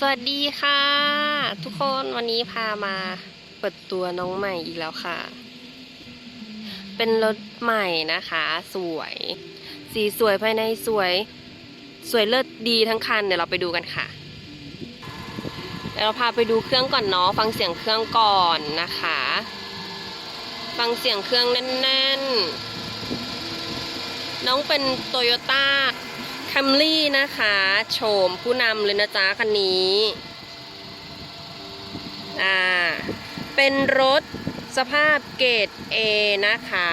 สวัสดีค่ะ ทุกคนวันนี้พามาเปิดตัวน้องใหม่อีกแล้วค่ะ เป็นรถใหม่นะคะ สวย สีสวยภายในสวย สวยเลิศดีทั้งคันเดี๋ยวเราไปดูกันค่ะเดี๋ยวเราพาไปดูเครื่องก่อนเนาะฟังเสียงเครื่องก่อนนะคะ ฟังเสียงเครื่องแน่นๆน้องเป็นโตโยต้า คมรี่นะคะ โฉมผู้นำเลยนะจ๊ะคันนี้ อ่า เป็นรถสภาพเกรด A นะคะ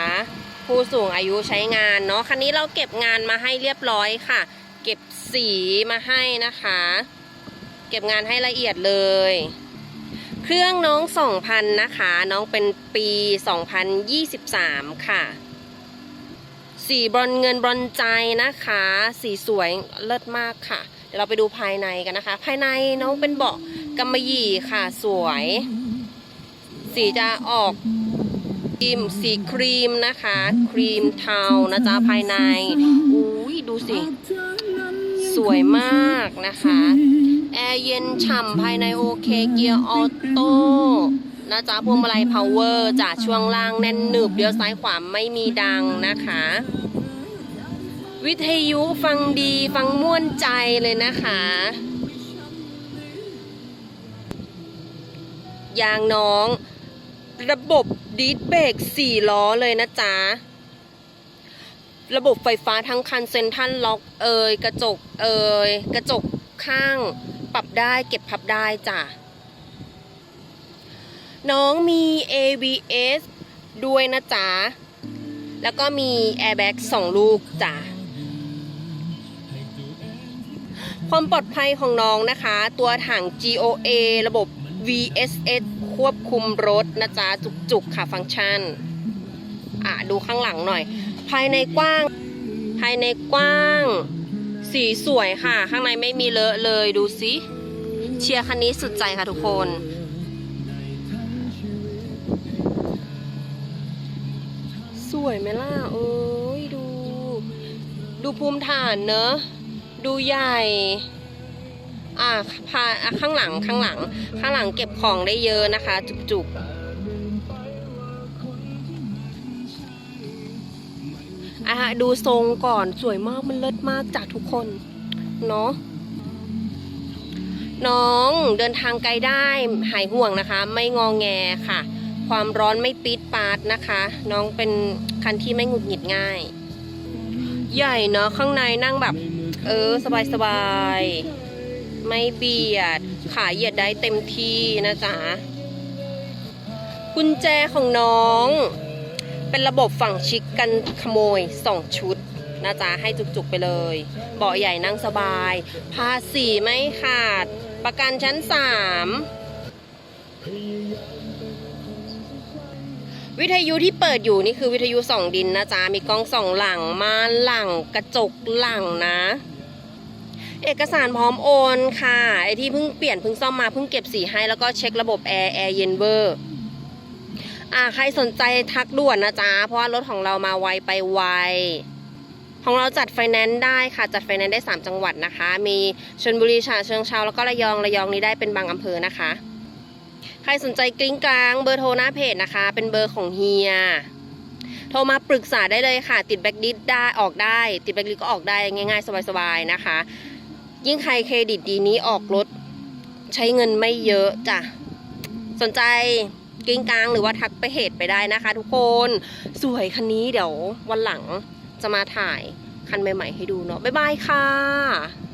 ผู้สูงอายุใช้งานเนาะ คันนี้เราเก็บงานมาให้เรียบร้อยค่ะ เก็บสีมาให้นะคะ เก็บงานให้ละเอียดเลย เครื่องน้อง 2,000 นะคะ น้องเป็นปี 2023 ค่ะ สีบรอนเงินบรอนใจนะคะ สีสวยเลิศมากค่ะ เดี๋ยวเราไปดูภายในกันนะคะ ภายในน้องเป็นเบาะกำมะหยี่ค่ะ สวย สีจะออกครีมสีครีมนะคะ ครีมเทานะจ๊ะภายในอุ้ยดูสิ สวยมากนะคะ แอร์เย็นฉ่ำภายในโอเคเกียร์ออโต้ นะจ๊ะพวงมาลัยพาวเวอร์จากช่วงล่างแน่นหนึบเลี้ยวซ้ายขวาไม่มีดังนะคะ วิทยุฟังดีฟังม่วนใจเลยนะคะ ยางน้อง ระบบดิสเบรก4ล้อเลยนะจ๊ะระบบไฟฟ้าทั้งคันเซ็นทัลล็อกเอยกระจกเอยกระจกข้าง ปรับได้เก็บพับได้จ้ะ น้องมี ABS ด้วยนะจ๊ะ แล้วก็มี Airbag 2ลูกจ้ะความปลอดภัยของน้องนะคะ ตัวถัง GOA ระบบ VSS ควบคุมรถนะจ๊ะ จุกๆ ค่ะฟังก์ชัน อะ ดูข้างหลังหน่อย ภายในกว้าง ภายในกว้าง สีสวยค่ะ ข้างในไม่มีเลอะเลยดูสิ เชียร์คันนี้สุดใจค่ะทุกคน สวยไหมล่ะเอ้ยดู ดูภูมิฐานเนอะ ดูใหญ่ อ่าพาอะข้างหลังข้างหลัง ข้างหลังเก็บของได้เยอะนะคะ จุกๆอะดูทรงก่อนสวยมากมันเลิศมากจากทุกคนเนาะน้องเดินทางไกลได้หายห่วงนะคะ ไม่งองแงค่ะ ความร้อนไม่ปี๊ดปาดนะคะ น้องเป็นคันที่ไม่หงุดหงิดง่าย ใหญ่เนาะข้างในนั่งแบบ เออ สบายสบายไม่เบียด ขาเหยียดได้เต็มที่นะจ๊ะกุญแจของน้อง เป็นระบบฝั่งชิกกันขโมย 2 ชุดนะจ๊ะให้จุกๆไปเลย เบาะใหญ่นั่งสบาย ภาษีไม่ขาด ประกันชั้น 3 วิทยุที่เปิดอยู่นี่คือวิทยุสองดินนะจ๊ะ มีกล้องสองหลังมาหลังกระจกหลังนะ เอกสารพร้อมโอนค่ะ ไอที่เพิ่งเปลี่ยนเพิ่งซ่อมมาเพิ่งเก็บสีให้แล้วก็เช็คระบบแอร์แอร์เย็นเวอร์อ่าใครสนใจทักด่วนนะจ๊ะ เพราะว่ารถของเรามาไวไปไวของเราจัดไฟแนนซ์ได้ค่ะจัดไฟแนนซ์ได้ 3 จังหวัดนะคะ มีชลบุรีฉะเชิงเทราแล้วก็ระยองระยองนี้ได้เป็นบางอำเภอนะคะ ใครสนใจกริ้งกลางเบอร์โทรหน้าเพจนะคะ เป็นเบอร์ของเฮีย โทรมาปรึกษาได้เลยค่ะ ติดแบ็กดิสได้ออกได้ ติดแบ็กดิสก็ออกได้ง่ายๆ สบายๆนะคะ ยิ่งใครเครดิตดีนี้ออกรถใช้เงินไม่เยอะจ้ะ สนใจกิ้งกลางหรือว่าทักไปเหตุไปได้นะคะ ทุกคนสวยคันนี้เดี๋ยววันหลังจะมาถ่ายคันใหม่ ๆ ให้ดูเนาะบ๊ายบายค่ะ